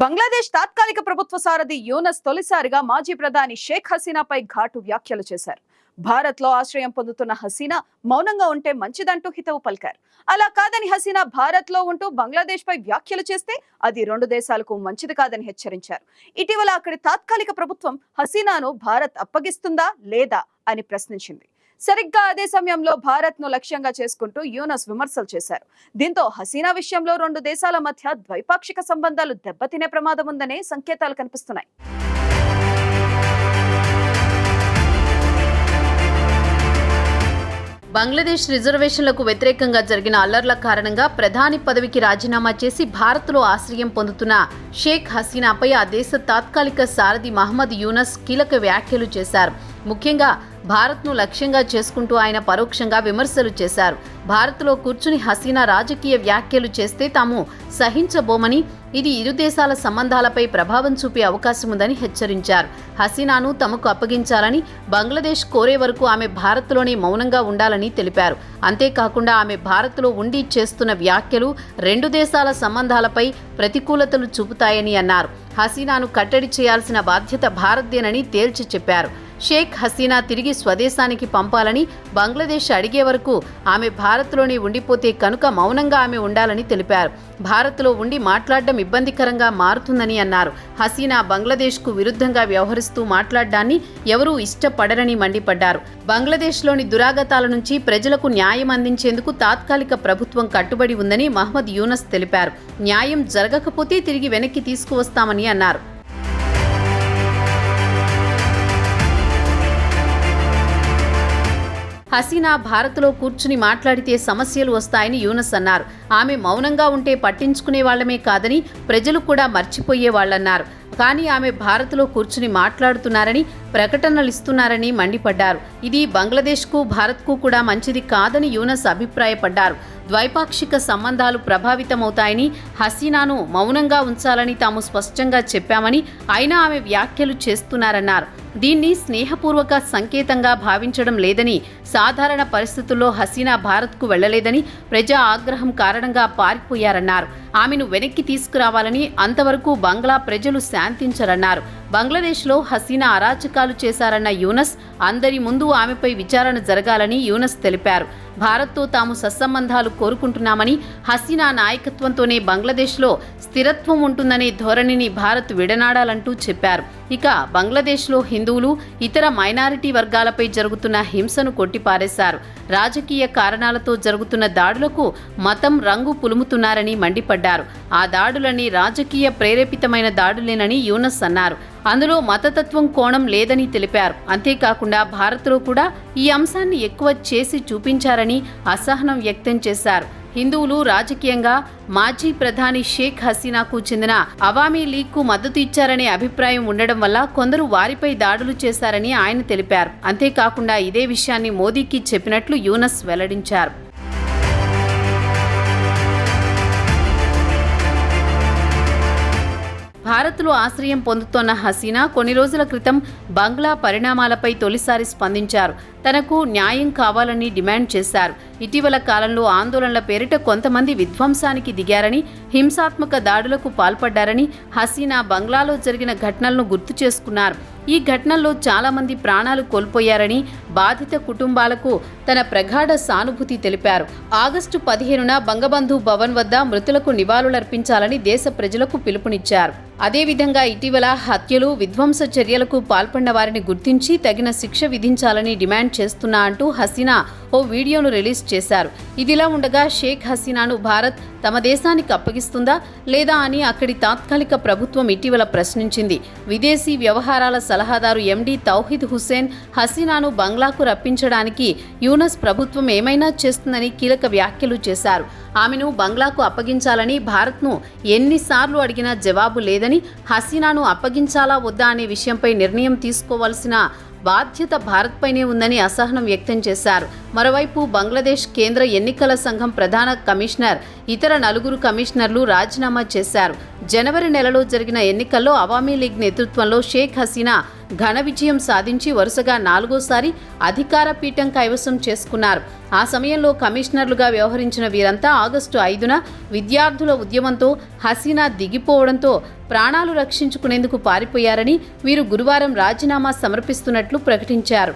బంగ్లాదేశ్ తాత్కాలిక ప్రభుత్వ సారథి యూనస్ తొలిసారిగా మాజీ ప్రధాని షేక్ హసీనాపై ఘాటు వ్యాఖ్యలు చేశారు. భారత్లో ఆశ్రయం పొందుతున్న హసీనా మౌనంగా ఉంటే మంచిదంటూ హితవు పలికారు. అలా కాదని హసీనా భారత్లో ఉంటూ బంగ్లాదేశ్ పై వ్యాఖ్యలు చేస్తే అది రెండు దేశాలకు మంచిది కాదని హెచ్చరించారు. ఇటీవల అక్కడి తాత్కాలిక ప్రభుత్వం హసీనాను భారత్ అప్పగిస్తుందా లేదా అని ప్రశ్నించింది. సరిగ్గా అదే సమయంలో భారత్ను లక్ష్యంగా చేసుకుంటూ యూనస్ విమర్శలు చేశారు. దీంతో హసీనా విషయంలో రెండు దేశాల మధ్య ద్వైపాక్షిక సంబంధాలు దెబ్బతినే ప్రమాదం ఉందనే సంకేతాలు కనిపిస్తున్నాయి. బంగ్లాదేశ్ రిజర్వేషన్లకు వ్యతిరేకంగా జరిగిన అల్లర్ల కారణంగా ప్రధాని పదవికి రాజీనామా చేసి భారత్లో ఆశ్రయం పొందుతున్న షేక్ హసీనాపై ఆ దేశ తాత్కాలిక సారథి మహమ్మద్ యూనస్ కీలక వ్యాఖ్యలు చేశారు. ముఖ్యంగా భారత్ను లక్ష్యంగా చేసుకుంటూ ఆయన పరోక్షంగా విమర్శలు చేశారు. భారత్లో కూర్చుని హసీనా రాజకీయ వ్యాఖ్యలు చేస్తే తాము సహించబోమని ఇది ఇరు దేశాల సంబంధాలపై ప్రభావం చూపే అవకాశం ఉందని హెచ్చరించారు. హసీనాను తమకు అప్పగించాలని బంగ్లాదేశ్ కోరే వరకు ఆమె భారత్లోనే మౌనంగా ఉండాలని తెలిపారు. అంతేకాకుండా ఆమె భారత్లో ఉండి చేస్తున్న వ్యాఖ్యలు రెండు దేశాల సంబంధాలపై ప్రతికూలతలు చూపుతాయని అన్నారు. హసీనాను కట్టడి చేయాల్సిన బాధ్యత భారత్దేనని తేల్చి చెప్పారు. షేక్ హసీనా తిరిగి స్వదేశానికి పంపాలని బంగ్లాదేశ్ అడిగే వరకు ఆమె భారత్లోనే ఉండిపోతే కనుక మౌనంగా ఆమె ఉండాలని తెలిపారు. భారత్లో ఉండి మాట్లాడడం ఇబ్బందికరంగా మారుతుందని అన్నారు. హసీనా బంగ్లాదేశ్కు విరుద్ధంగా వ్యవహరిస్తూ మాట్లాడడాన్ని ఎవరూ ఇష్టపడరని మండిపడ్డారు. బంగ్లాదేశ్లోని దురాగతాల నుంచి ప్రజలకు న్యాయం అందించేందుకు తాత్కాలిక ప్రభుత్వం కట్టుబడి ఉందని మహమ్మద్ యూనస్ తెలిపారు. న్యాయం జరగకపోతే తిరిగి వెనక్కి తీసుకువస్తామని అన్నారు. హసీనా భారత్లో కూర్చుని మాట్లాడితే సమస్యలు వస్తాయని యూనస్ అన్నారు. ఆమె మౌనంగా ఉంటే పట్టించుకునే వాళ్ళమే కాదని ప్రజలు కూడా మర్చిపోయే వాళ్ళన్నారు. కానీ ఆమె భారత్లో కూర్చుని మాట్లాడుతున్నారని ప్రకటనలు ఇస్తున్నారని మండిపడ్డారు. ఇది బంగ్లాదేశ్కు భారత్కు కూడా మంచిది కాదని యూనస్ అభిప్రాయపడ్డారు. ద్వైపాక్షిక సంబంధాలు ప్రభావితమవుతాయని హసీనాను మౌనంగా ఉంచాలని తాము స్పష్టంగా చెప్పామని అయినా ఆమె వ్యాఖ్యలు చేస్తున్నారన్నారు. దీన్ని స్నేహపూర్వక సంకేతంగా భావించడం లేదని సాధారణ పరిస్థితుల్లో హసీనా భారత్కు వెళ్ళలేదని ప్రజా ఆగ్రహం కారణంగా పారిపోయారన్నారు. ఆమెను వెనక్కి తీసుకురావాలని అంతవరకు బంగ్లా ప్రజలు శాంతించరన్నారు. బంగ్లాదేశ్లో హసీనా అరాచకాలు చేశారన్న యూనస్ అందరి ముందు ఆమెపై విచారణ జరగాలని యూనస్ తెలిపారు. భారత్తో తాము సత్సంబంధాలు కోరుకుంటున్నామని హసీనా నాయకత్వంతోనే బంగ్లాదేశ్లో స్థిరత్వం ఉంటుందనే ధోరణిని భారత్ విడనాడాలంటూ చెప్పారు. ఇక బంగ్లాదేశ్లో హిందువులు ఇతర మైనారిటీ వర్గాలపై జరుగుతున్న హింసను కొట్టిపారేశారు. రాజకీయ కారణాలతో జరుగుతున్న దాడులకు మతం రంగు పులుముతున్నారని మండిపడ్డారు. ఆ దాడులన్నీ రాజకీయ ప్రేరేపితమైన దాడులేనని యూనస్ అన్నారు. అందులో మతతత్వం కోణం లేదని తెలిపారు. అంతేకాకుండా భారత్లో కూడా ఈ అంశాన్ని ఎక్కువ చేసి చూపించారని అసహనం వ్యక్తం చేశారు. హిందువులు రాజకీయంగా మాజీ ప్రధాని షేక్ హసీనాకు చెందిన అవామీ లీగ్కు మద్దతు ఇచ్చారనే అభిప్రాయం ఉండడం వల్ల కొందరు వారిపై దాడులు చేశారని ఆయన తెలిపారు. అంతేకాకుండా ఇదే విషయాన్ని మోదీకి చెప్పినట్లు యూనస్ వెల్లడించారు. భారత్లో ఆశ్రయం పొందుతోన్న హసీనా కొన్ని రోజుల క్రితం బంగ్లా పరిణామాలపై తొలిసారి స్పందించారు. తనకు న్యాయం కావాలని డిమాండ్ చేశారు. ఇటీవల కాలంలో ఆందోళనల పేరిట కొంతమంది విధ్వంసానికి దిగారని హింసాత్మక దాడులకు పాల్పడ్డారని హసీనా బంగ్లాలో జరిగిన ఘటనలను గుర్తు చేసుకున్నారు. ఈ ఘటనల్లో చాలామంది ప్రాణాలు కోల్పోయారని బాధిత కుటుంబాలకు తన ప్రగాఢ సానుభూతి తెలిపారు. ఆగస్టు పదిహేనున బంగబంధు భవన్ వద్ద మృతులకు నివాళులర్పించాలని దేశ ప్రజలకు పిలుపునిచ్చారు. అదేవిధంగా ఇటీవల హత్యలు విధ్వంస చర్యలకు పాల్పడిన వారిని గుర్తించి తగిన శిక్ష విధించాలని డిమాండ్ చేస్తున్నా అంటూ హసీనా ఓ వీడియోను రిలీజ్ చేశారు. ఇదిలా ఉండగా షేక్ హసీనాను భారత్ తమ దేశానికి అప్పగిస్తుందా లేదా అని అక్కడి తాత్కాలిక ప్రభుత్వం ఇటీవల ప్రశ్నించింది. విదేశీ వ్యవహారాల సలహాదారు ఎండి తౌహిద్ హుసేన్ హసీనాను బంగ్లాకు రప్పించడానికి యూనస్ ప్రభుత్వం ఏమైనా చేస్తుందని కీలక వ్యాఖ్యలు చేశారు. ఆమెను బంగ్లాకు అప్పగించాలని భారత్ను ఎన్నిసార్లు అడిగినా జవాబు లేదని హసీనాను అప్పగించాలా వద్దా అనే విషయంపై నిర్ణయం తీసుకోవాల్సిన బాధ్యత భారత్పైనే ఉందని అసహనం వ్యక్తం చేశారు. మరోవైపు బంగ్లాదేశ్ కేంద్ర ఎన్నికల సంఘం ప్రధాన కమిషనర్ ఇతర నలుగురు కమిషనర్లు రాజీనామా చేశారు. జనవరి నెలలో జరిగిన ఎన్నికల్లో అవామీ లీగ్ నేతృత్వంలో షేక్ హసీనా ఘన విజయం సాధించి వరుసగా నాలుగోసారి అధికార పీఠం కైవసం చేసుకున్నారు. ఆ సమయంలో కమిషనర్లుగా వ్యవహరించిన వీరంతా ఆగస్టు ఐదున విద్యార్థుల ఉద్యమంతో హసీనా దిగిపోవడంతో ప్రాణాలు రక్షించుకునేందుకు పారిపోయారని వీరు గురువారం రాజీనామా సమర్పిస్తున్నట్లు ప్రకటించారు.